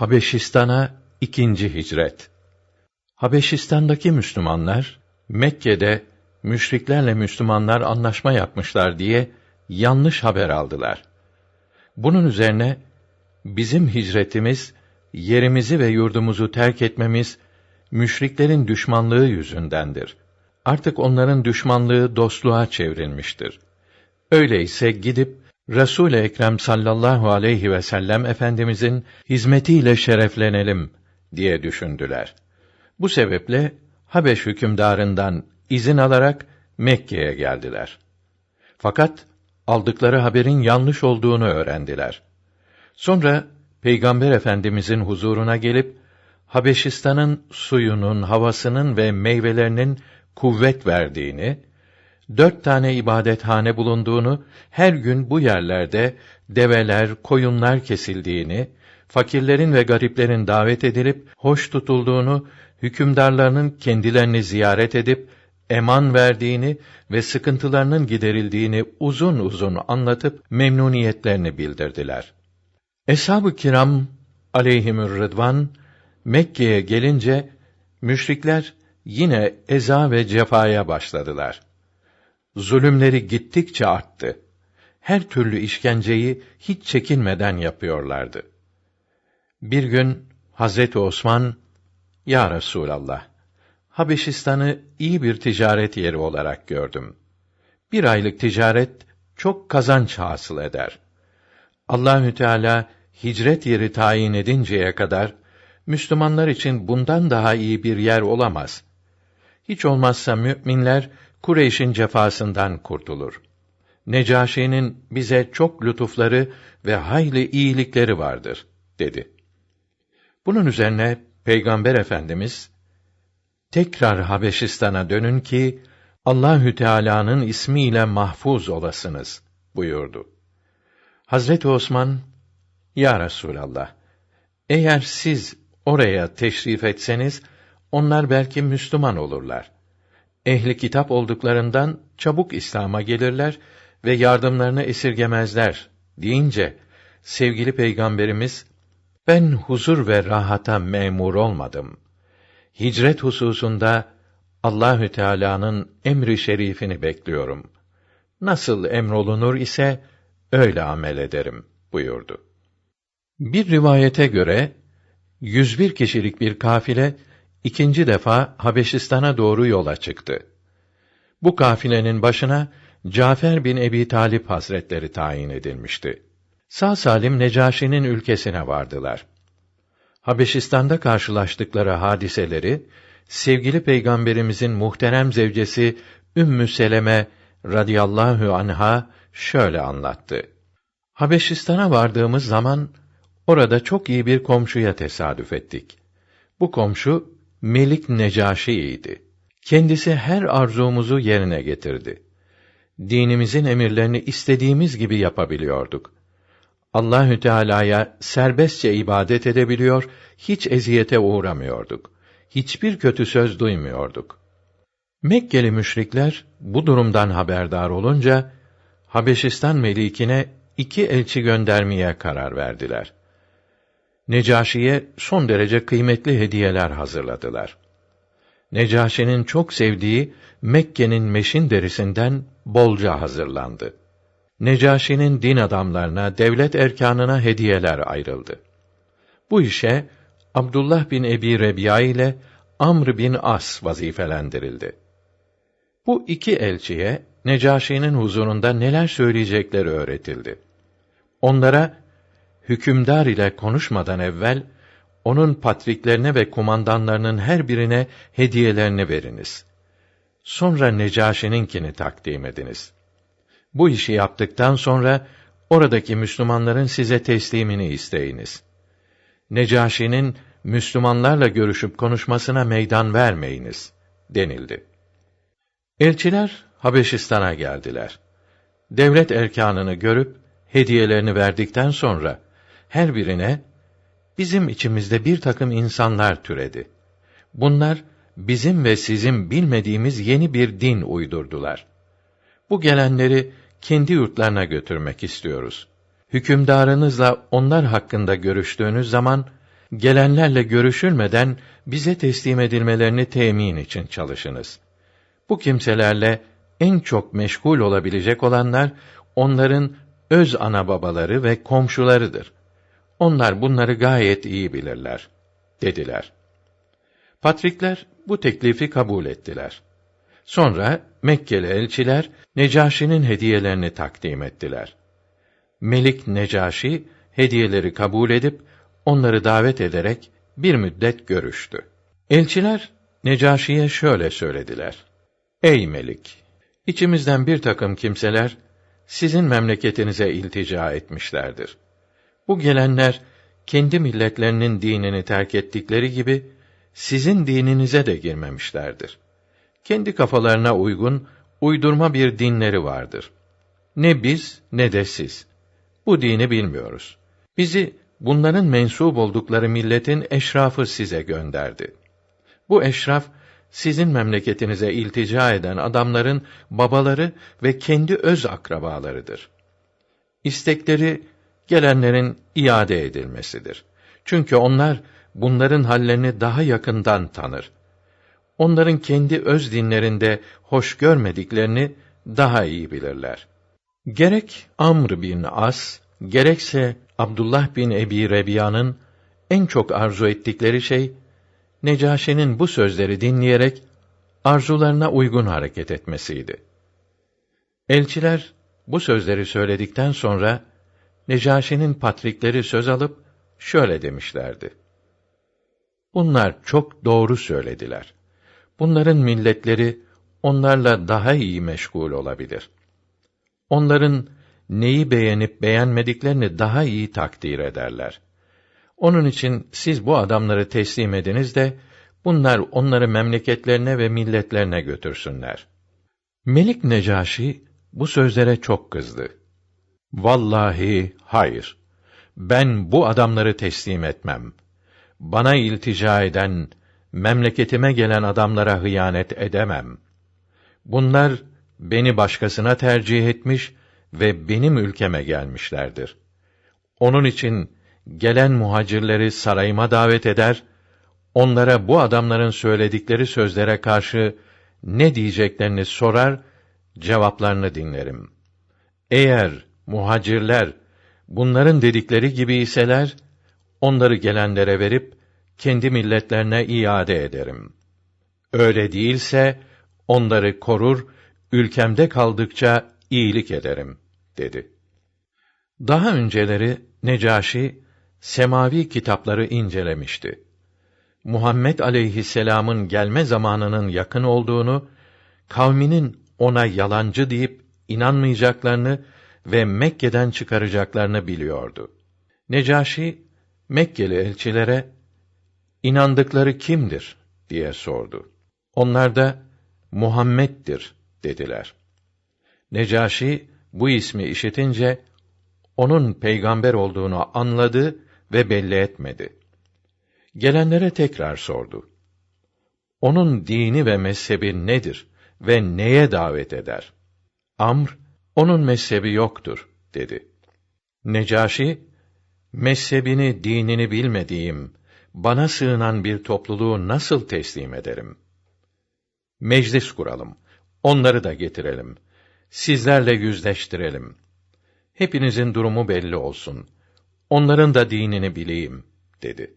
Habeşistan'a ikinci hicret. Habeşistan'daki Müslümanlar Mekke'de müşriklerle Müslümanlar anlaşma yapmışlar diye yanlış haber aldılar. Bunun üzerine bizim hicretimiz yerimizi ve yurdumuzu terk etmemiz müşriklerin düşmanlığı yüzündendir. Artık onların düşmanlığı dostluğa çevrilmiştir. Öyleyse gidip Resul Ekrem sallallahu aleyhi ve sellem efendimizin hizmetiyle şereflenelim diye düşündüler. Bu sebeple Habeş hükümdarından izin alarak Mekke'ye geldiler. Fakat aldıkları haberin yanlış olduğunu öğrendiler. Sonra Peygamber Efendimizin huzuruna gelip Habeşistan'ın suyunun, havasının ve meyvelerinin kuvvet verdiğini, dört tane ibadethane bulunduğunu, her gün bu yerlerde develer, koyunlar kesildiğini, fakirlerin ve gariplerin davet edilip hoş tutulduğunu, hükümdarlarının kendilerini ziyaret edip eman verdiğini ve sıkıntılarının giderildiğini uzun uzun anlatıp memnuniyetlerini bildirdiler. Eshab-ı kiram aleyhimür rıdvan Mekke'ye gelince müşrikler yine eza ve cefaya başladılar. Zulümleri gittikçe arttı. Her türlü işkenceyi hiç çekinmeden yapıyorlardı. Bir gün Hazreti Osman, Ya Resûlallah, Habeşistan'ı iyi bir ticaret yeri olarak gördüm. Bir aylık ticaret çok kazanç hasıl eder. Allahü Teala hicret yeri tayin edinceye kadar Müslümanlar için bundan daha iyi bir yer olamaz. Hiç olmazsa müminler Kureyş'in cefasından kurtulur. Necaşi'nin bize çok lütufları ve hayli iyilikleri vardır dedi. Bunun üzerine Peygamber Efendimiz tekrar Habeşistan'a dönün ki Allahü Teala'nın ismiyle mahfuz olasınız buyurdu. Hazreti Osman Ya Resulallah eğer siz oraya teşrif etseniz onlar belki Müslüman olurlar. Ehli kitap olduklarından çabuk İslam'a gelirler ve yardımlarını esirgemezler deyince sevgili peygamberimiz ben huzur ve rahata memur olmadım. Hicret hususunda Allahü Teala'nın emri şerifini bekliyorum. Nasıl emrolunur ise öyle amel ederim buyurdu. Bir rivayete göre 101 kişilik bir kafile ikinci defa Habeşistan'a doğru yola çıktı. Bu kafilenin başına Cafer bin Ebi Talip Hazretleri tayin edilmişti. Sağ salim Necaşi'nin ülkesine vardılar. Habeşistan'da karşılaştıkları hadiseleri sevgili peygamberimizin muhterem zevcesi Ümmü Seleme radıyallahu anha şöyle anlattı. Habeşistan'a vardığımız zaman orada çok iyi bir komşuya tesadüf ettik. Bu komşu Melik Necaşi idi. Kendisi her arzumuzu yerine getirdi. Dinimizin emirlerini istediğimiz gibi yapabiliyorduk. Allahü Teala'ya serbestçe ibadet edebiliyor, hiç eziyete uğramıyorduk. Hiçbir kötü söz duymuyorduk. Mekkeli müşrikler bu durumdan haberdar olunca Habeşistan melikine iki elçi göndermeye karar verdiler. Necaşi'ye son derece kıymetli hediyeler hazırladılar. Necaşi'nin çok sevdiği Mekke'nin meşin derisinden bolca hazırlandı. Necaşi'nin din adamlarına, devlet erkanına hediyeler ayrıldı. Bu işe Abdullah bin Ebi Rebiya ile Amr bin As vazifelendirildi. Bu iki elçiye Necaşi'nin huzurunda neler söyleyecekleri öğretildi. Onlara hükümdar ile konuşmadan evvel onun patriklerine ve kumandanlarının her birine hediyelerini veriniz. Sonra Necaşi'ninkini takdim ediniz. Bu işi yaptıktan sonra oradaki Müslümanların size teslimini isteyiniz. Necaşi'nin Müslümanlarla görüşüp konuşmasına meydan vermeyiniz denildi. Elçiler Habeşistan'a geldiler. Devlet erkanını görüp hediyelerini verdikten sonra her birine bizim içimizde bir takım insanlar türedi. Bunlar bizim ve sizin bilmediğimiz yeni bir din uydurdular. Bu gelenleri kendi yurtlarına götürmek istiyoruz. Hükümdarınızla onlar hakkında görüştüğünüz zaman gelenlerle görüşülmeden bize teslim edilmelerini temin için çalışınız. Bu kimselerle en çok meşgul olabilecek olanlar onların öz ana babaları ve komşularıdır. Onlar bunları gayet iyi bilirler dediler. Patrikler bu teklifi kabul ettiler. Sonra Mekkeli elçiler Necaşi'nin hediyelerini takdim ettiler. Melik Necaşi hediyeleri kabul edip onları davet ederek bir müddet görüştü. Elçiler Necaşi'ye şöyle söylediler: Ey Melik, içimizden bir takım kimseler sizin memleketinize iltica etmişlerdir. Bu gelenler kendi milletlerinin dinini terk ettikleri gibi sizin dininize de girmemişlerdir. Kendi kafalarına uygun uydurma bir dinleri vardır. Ne biz ne de siz. Bu dini bilmiyoruz. Bizi bunların mensup oldukları milletin eşrafı size gönderdi. Bu eşraf sizin memleketinize iltica eden adamların babaları ve kendi öz akrabalarıdır. İstekleri gelenlerin iade edilmesidir. Çünkü onlar bunların hallerini daha yakından tanır. Onların kendi öz dinlerinde hoş görmediklerini daha iyi bilirler. Gerek Amr bin As, gerekse Abdullah bin Ebi Rebiya'nın en çok arzu ettikleri şey Necaşi'nin bu sözleri dinleyerek arzularına uygun hareket etmesiydi. Elçiler bu sözleri söyledikten sonra Necaşi'nin patrikleri söz alıp şöyle demişlerdi: Bunlar çok doğru söylediler. Bunların milletleri onlarla daha iyi meşgul olabilir. Onların neyi beğenip beğenmediklerini daha iyi takdir ederler. Onun için siz bu adamları teslim ediniz de bunlar onları memleketlerine ve milletlerine götürsünler. Melik Necaşi bu sözlere çok kızdı. Vallahi hayır. Ben bu adamları teslim etmem. Bana iltica eden, memleketime gelen adamlara hıyanet edemem. Bunlar beni başkasına tercih etmiş ve benim ülkeme gelmişlerdir. Onun için gelen muhacirleri sarayıma davet eder, onlara bu adamların söyledikleri sözlere karşı ne diyeceklerini sorar, cevaplarını dinlerim. Eğer muhacirler bunların dedikleri gibi iseler, onları gelenlere verip kendi milletlerine iade ederim. Öyle değilse onları korur, ülkemde kaldıkça iyilik ederim dedi. Daha önceleri Necaşi semavi kitapları incelemişti. Muhammed aleyhisselam'ın gelme zamanının yakın olduğunu, kavminin ona yalancı deyip inanmayacaklarını ve Mekke'den çıkaracaklarını biliyordu. Necaşi Mekkeli elçilere inandıkları kimdir diye sordu. Onlar da Muhammed'dir dediler. Necaşi bu ismi işitince onun peygamber olduğunu anladı ve belli etmedi. Gelenlere tekrar sordu. Onun dini ve mezhebi nedir ve neye davet eder? Amr, onun mezhebi yoktur, dedi. Necaşi, mezhebini, dinini bilmediğim, bana sığınan bir topluluğu nasıl teslim ederim? Meclis kuralım, onları da getirelim, sizlerle yüzleştirelim. Hepinizin durumu belli olsun. Onların da dinini bileyim, dedi.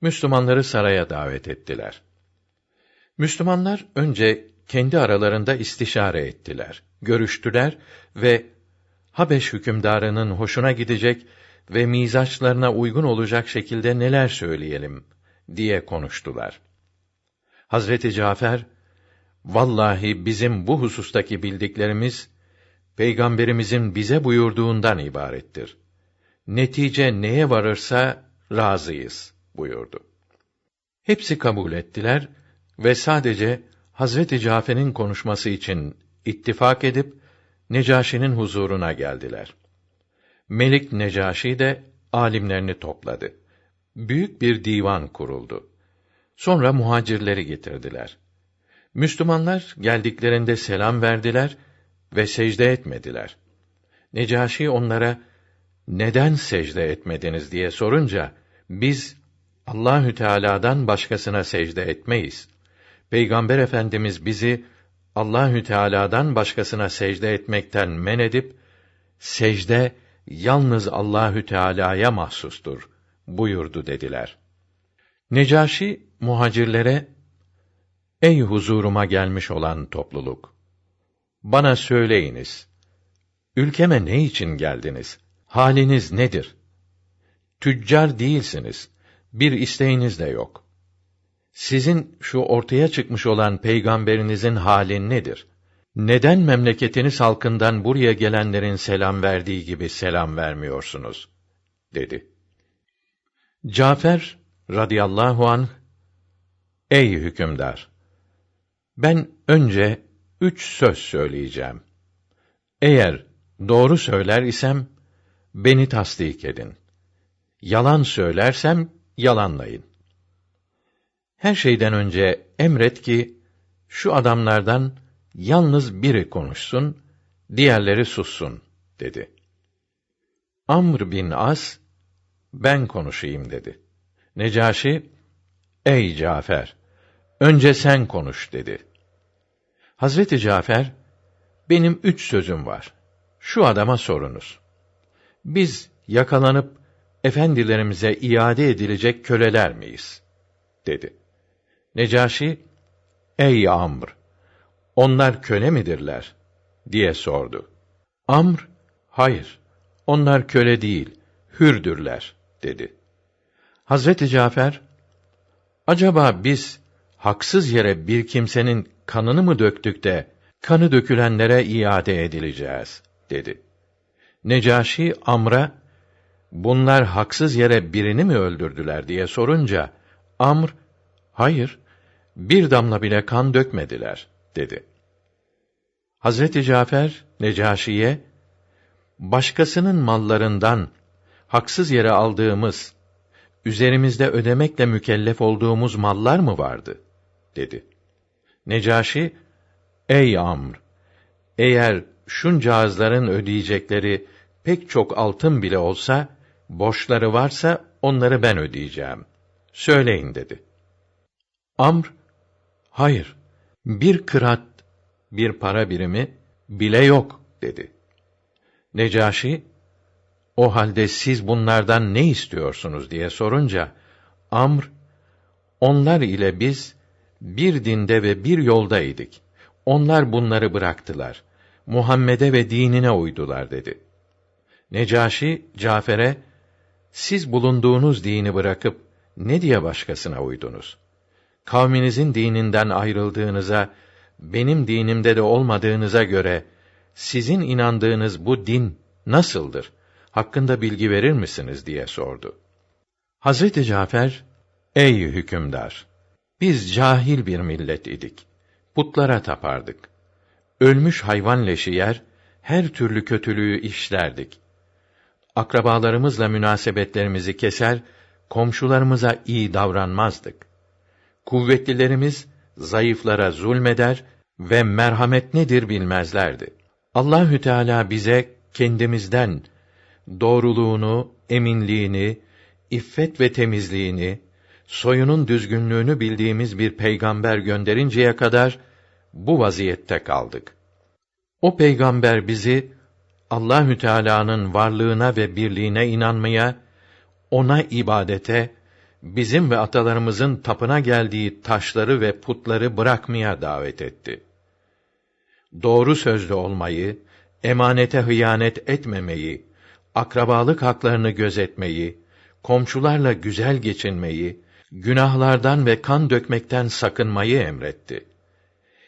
Müslümanları saraya davet ettiler. Müslümanlar önce kendi aralarında istişare ettiler, görüştüler ve Habeş hükümdarının hoşuna gidecek ve mizaçlarına uygun olacak şekilde neler söyleyelim diye konuştular. Hazreti Cafer, vallahi bizim bu husustaki bildiklerimiz peygamberimizin bize buyurduğundan ibarettir. Netice neye varırsa razıyız buyurdu. Hepsi kabul ettiler ve sadece Hazreti Cafer'in konuşması için ittifak edip Necaşi'nin huzuruna geldiler. Melik Necaşi de alimlerini topladı. Büyük bir divan kuruldu. Sonra muhacirleri getirdiler. Müslümanlar geldiklerinde selam verdiler ve secde etmediler. Necaşi onlara neden secde etmediniz diye sorunca biz Allahü Teala'dan başkasına secde etmeyiz. Peygamber Efendimiz bizi Allahü Teala'dan başkasına secde etmekten men edip secde yalnız Allahü Teala'ya mahsustur buyurdu dediler. Necaşi muhacirlere Ey huzuruma gelmiş olan topluluk bana söyleyiniz ülkeme ne için geldiniz? Haliniz nedir? Tüccar değilsiniz. Bir isteğiniz de yok. Sizin şu ortaya çıkmış olan peygamberinizin hali nedir? Neden memleketiniz halkından buraya gelenlerin selam verdiği gibi selam vermiyorsunuz? dedi. Cafer radıyallahu anh Ey hükümdar! Ben önce üç söz söyleyeceğim. Eğer doğru söyler isem beni tasdik edin. Yalan söylersem yalanlayın. Her şeyden önce emret ki şu adamlardan yalnız biri konuşsun, diğerleri sussun dedi. Amr bin As ben konuşayım dedi. Necaşi ey Cafer önce sen konuş dedi. Hazreti Cafer benim üç sözüm var. Şu adama sorunuz. Biz yakalanıp efendilerimize iade edilecek köleler miyiz? dedi. Necaşi, ey Amr, onlar köle midirler? diye sordu. Amr, hayır, onlar köle değil, hürdürler, dedi. Hazreti Cafer, acaba biz haksız yere bir kimsenin kanını mı döktük de kanı dökülenlere iade edileceğiz, dedi. Necaşi Amr'a bunlar haksız yere birini mi öldürdüler diye sorunca Amr hayır bir damla bile kan dökmediler dedi. Hazreti Cafer Necaşi'ye başkasının mallarından haksız yere aldığımız üzerimizde ödemekle mükellef olduğumuz mallar mı vardı dedi. Necaşi ey Amr eğer şunca ağızların ödeyecekleri pek çok altın bile olsa borçları varsa onları ben ödeyeceğim. Söyleyin dedi. Amr, hayır, bir kırat, bir para birimi bile yok dedi. Necaşi, o halde siz bunlardan ne istiyorsunuz diye sorunca, Amr, onlar ile biz bir dinde ve bir yoldaydık. Onlar bunları bıraktılar. Muhammed'e ve dinine uydular dedi. Necaşi Cafer'e siz bulunduğunuz dini bırakıp ne diye başkasına uydunuz? Kavminizin dininden ayrıldığınıza, benim dinimde de olmadığınıza göre sizin inandığınız bu din nasıldır? Hakkında bilgi verir misiniz diye sordu. Hazreti Cafer, ey hükümdar, biz cahil bir millet idik. Putlara tapardık. Ölmüş hayvan leşi yer, her türlü kötülüğü işlerdik akrabalarımızla münasebetlerimizi keser, komşularımıza iyi davranmazdık. Kuvvetlilerimiz zayıflara zulmeder ve merhamet nedir bilmezlerdi. Allahü Teala bize kendimizden doğruluğunu, eminliğini, iffet ve temizliğini, soyunun düzgünlüğünü bildiğimiz bir peygamber gönderinceye kadar bu vaziyette kaldık. O peygamber bizi Allahü Teala'nın varlığına ve birliğine inanmaya, ona ibadete, bizim ve atalarımızın tapına geldiği taşları ve putları bırakmaya davet etti. Doğru sözlü olmayı, emanete hıyanet etmemeyi, akrabalık haklarını gözetmeyi, komşularla güzel geçinmeyi, günahlardan ve kan dökmekten sakınmayı emretti.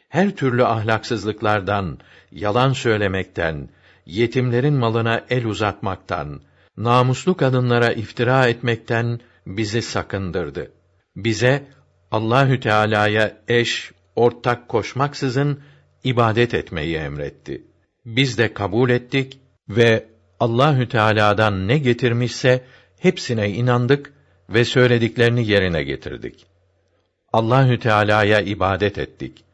Her türlü ahlaksızlıklardan, yalan söylemekten, yetimlerin malına el uzatmaktan, namuslu kadınlara iftira etmekten bizi sakındırdı. Bize Allahü Teala'ya eş, ortak koşmaksızın ibadet etmeyi emretti. Biz de kabul ettik ve Allahü Teala'dan ne getirmişse hepsine inandık ve söylediklerini yerine getirdik. Allahü Teala'ya ibadet ettik.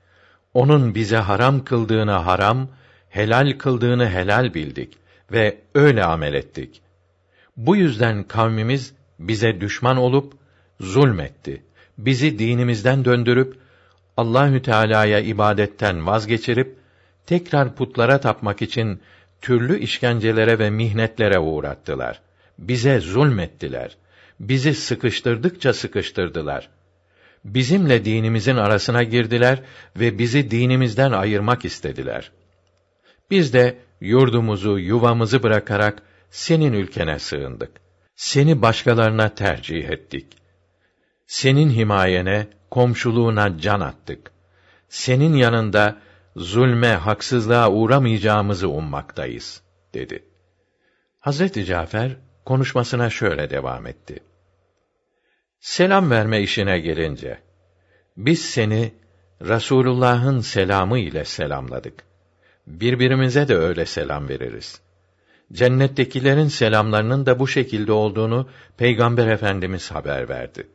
Onun bize haram kıldığını haram, helal kıldığını helal bildik ve öyle amel ettik. Bu yüzden kavmimiz bize düşman olup zulmetti. Bizi dinimizden döndürüp Allahü Teala'ya ibadetten vazgeçirip tekrar putlara tapmak için türlü işkencelere ve mihnetlere uğrattılar. Bize zulmettiler. Bizi sıkıştırdıkça sıkıştırdılar. Bizimle dinimizin arasına girdiler ve bizi dinimizden ayırmak istediler. Biz de yurdumuzu, yuvamızı bırakarak senin ülkene sığındık. Seni başkalarına tercih ettik. Senin himayene, komşuluğuna can attık. Senin yanında zulme, haksızlığa uğramayacağımızı ummaktayız, dedi. Hazreti Cafer konuşmasına şöyle devam etti. Selam verme işine gelince, biz seni Rasulullah'ın selamı ile selamladık. Birbirimize de öyle selam veririz. Cennettekilerin selamlarının da bu şekilde olduğunu Peygamber Efendimiz haber verdi.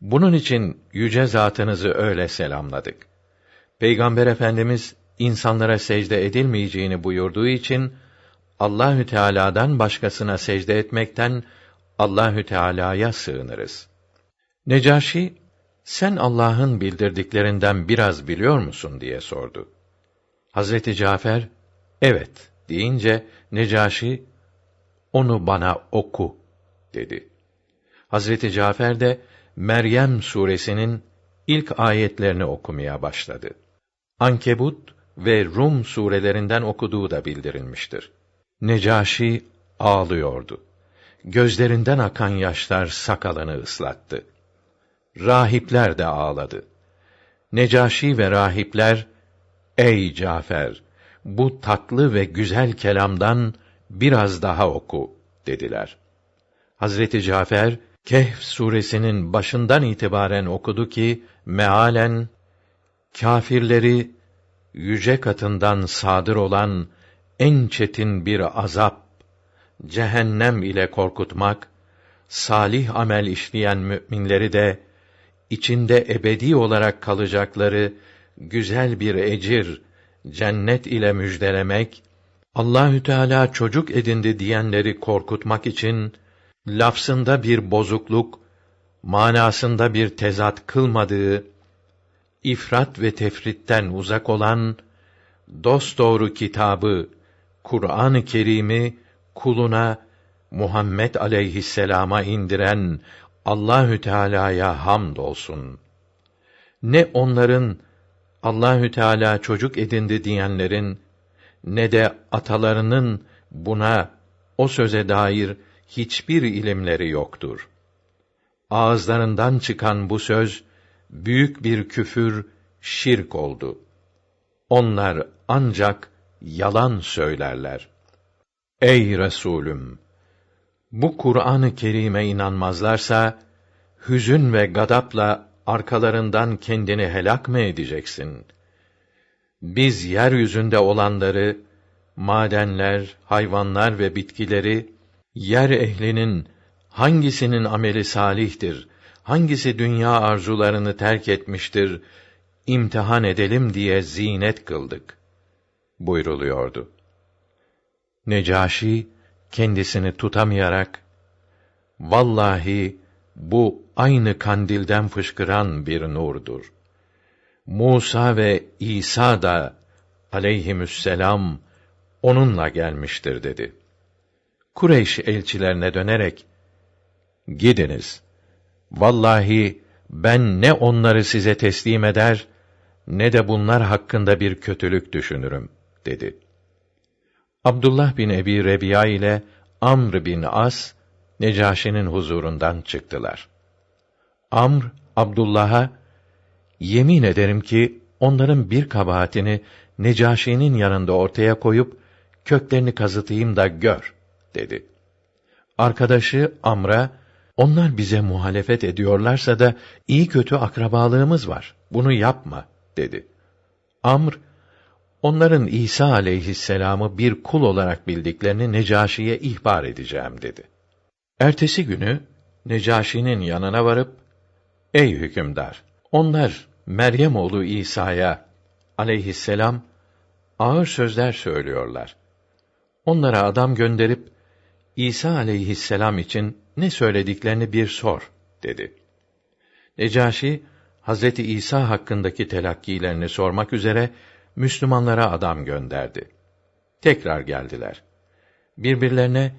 Bunun için yüce zatınızı öyle selamladık. Peygamber Efendimiz insanlara secde edilmeyeceğini buyurduğu için Allahü Teala'dan başkasına secde etmekten Allahü Teala'ya sığınırız. Necaşi, sen Allah'ın bildirdiklerinden biraz biliyor musun diye sordu. Hazreti Cafer, evet deyince Necaşi, onu bana oku dedi. Hazreti Cafer de Meryem suresinin ilk ayetlerini okumaya başladı. Ankebut ve Rum surelerinden okuduğu da bildirilmiştir. Necaşi ağlıyordu. Gözlerinden akan yaşlar sakalını ıslattı. Rahipler de ağladı. Necaşi ve rahipler, ey Cafer, bu tatlı ve güzel kelamdan biraz daha oku, dediler. Hazreti Cafer, Kehf suresinin başından itibaren okudu ki, mealen, kâfirleri, yüce katından sadır olan en çetin bir azap, cehennem ile korkutmak, salih amel işleyen müminleri de içinde ebedi olarak kalacakları güzel bir ecir, cennet ile müjdelemek, Allahü Teala çocuk edindi diyenleri korkutmak için lafzında bir bozukluk, manasında bir tezat kılmadığı, ifrat ve tefritten uzak olan dosdoğru kitabı Kur'an-ı Kerim'i kuluna Muhammed aleyhisselama indiren Allahü Teala'ya hamd olsun. Ne onların Allahü Teala çocuk edindi diyenlerin ne de atalarının buna o söze dair hiçbir ilimleri yoktur. Ağızlarından çıkan bu söz büyük bir küfür, şirk oldu. Onlar ancak yalan söylerler. Ey Resulüm! Bu Kur'an-ı Kerim'e inanmazlarsa, hüzün ve gadapla arkalarından kendini helak mı edeceksin? Biz yeryüzünde olanları, madenler, hayvanlar ve bitkileri, yer ehlinin hangisinin ameli salihtir, hangisi dünya arzularını terk etmiştir, imtihan edelim diye zinet kıldık buyruluyordu. Necaşi kendisini tutamayarak vallahi bu aynı kandilden fışkıran bir nurdur. Musa ve İsa da aleyhimüsselam onunla gelmiştir dedi. Kureyş elçilerine dönerek gidiniz. Vallahi ben ne onları size teslim eder ne de bunlar hakkında bir kötülük düşünürüm dedi. Abdullah bin Ebi Rebiya ile Amr bin As Necaşi'nin huzurundan çıktılar. Amr Abdullah'a yemin ederim ki onların bir kabahatini Necaşi'nin yanında ortaya koyup köklerini kazıtayım da gör dedi. Arkadaşı Amr'a onlar bize muhalefet ediyorlarsa da iyi kötü akrabalığımız var. Bunu yapma dedi. Amr onların İsa aleyhisselamı bir kul olarak bildiklerini Necaşi'ye ihbar edeceğim dedi. Ertesi günü Necaşi'nin yanına varıp Ey hükümdar onlar Meryem oğlu İsa'ya aleyhisselam ağır sözler söylüyorlar. Onlara adam gönderip İsa aleyhisselam için ne söylediklerini bir sor dedi. Necaşi Hazreti İsa hakkındaki telakkilerini sormak üzere Müslümanlara adam gönderdi. Tekrar geldiler. Birbirlerine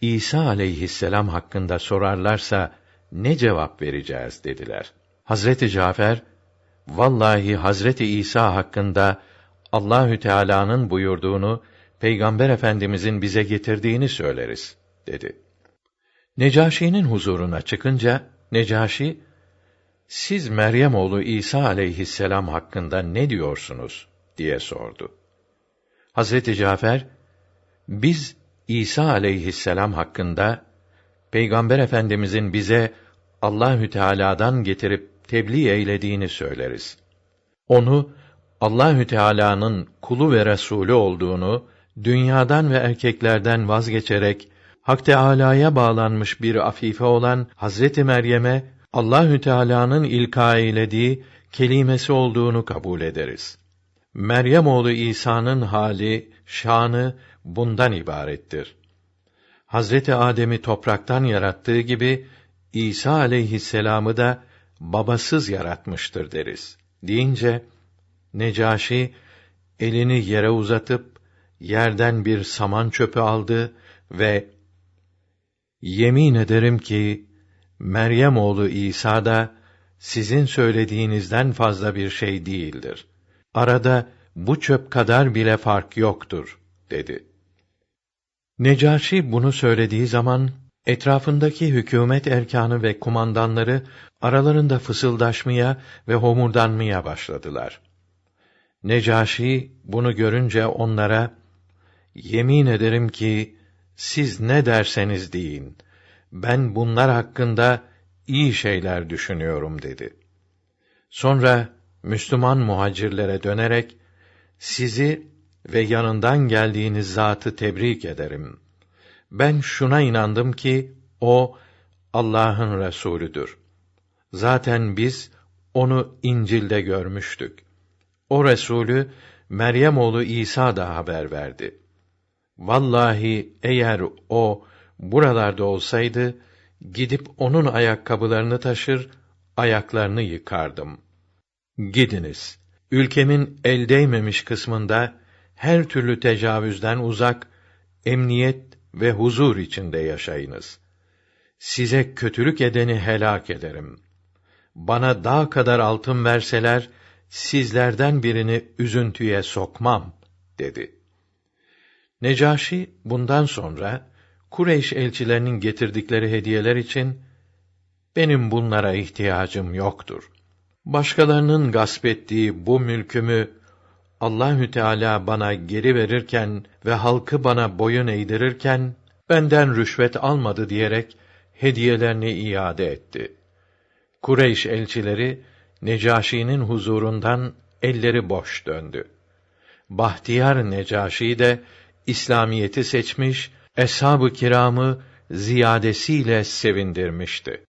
İsa aleyhisselam hakkında sorarlarsa ne cevap vereceğiz dediler. Hazreti Cafer vallahi Hazreti İsa hakkında Allahü Teala'nın buyurduğunu Peygamber Efendimizin bize getirdiğini söyleriz dedi. Necaşi'nin huzuruna çıkınca Necaşi siz Meryem oğlu İsa aleyhisselam hakkında ne diyorsunuz diye sordu. Hazreti Cafer biz İsa aleyhisselam hakkında Peygamber Efendimizin bize Allahü Teala'dan getirip tebliğ eylediğini söyleriz. Onu Allahü Teala'nın kulu ve resulü olduğunu, dünyadan ve erkeklerden vazgeçerek Hak Teâlâ'ya bağlanmış bir afife olan Hazreti Meryem'e Allahü Teala'nın ilka eylediği kelimesi olduğunu kabul ederiz. Meryem oğlu İsa'nın hali, şanı bundan ibarettir. Hazreti Adem'i topraktan yarattığı gibi İsa aleyhisselam'ı da babasız yaratmıştır deriz. Deyince Necaşi elini yere uzatıp yerden bir saman çöpü aldı ve yemin ederim ki Meryem oğlu İsa da sizin söylediğinizden fazla bir şey değildir. Arada bu çöp kadar bile fark yoktur dedi. Necaşi bunu söylediği zaman etrafındaki hükümet erkanı ve kumandanları aralarında fısıldaşmaya ve homurdanmaya başladılar. Necaşi bunu görünce onlara yemin ederim ki siz ne derseniz deyin. Ben bunlar hakkında iyi şeyler düşünüyorum dedi. Sonra Müslüman muhacirlere dönerek sizi ve yanından geldiğiniz zatı tebrik ederim. Ben şuna inandım ki o Allah'ın resulüdür. Zaten biz onu İncil'de görmüştük. O resulü Meryem oğlu İsa da haber verdi. Vallahi eğer o buralarda olsaydı gidip onun ayakkabılarını taşır, ayaklarını yıkardım. Gidiniz. Ülkemin el değmemiş kısmında her türlü tecavüzden uzak, emniyet ve huzur içinde yaşayınız. Size kötülük edeni helak ederim. Bana dağ kadar altın verseler, sizlerden birini üzüntüye sokmam, dedi. Necaşi bundan sonra Kureyş elçilerinin getirdikleri hediyeler için benim bunlara ihtiyacım yoktur. Başkalarının gasp ettiği bu mülkümü Allahü Teala bana geri verirken ve halkı bana boyun eğdirirken benden rüşvet almadı diyerek hediyelerini iade etti. Kureyş elçileri Necaşi'nin huzurundan elleri boş döndü. Bahtiyar Necaşi de İslamiyeti seçmiş, eshab-ı kiramı ziyadesiyle sevindirmişti.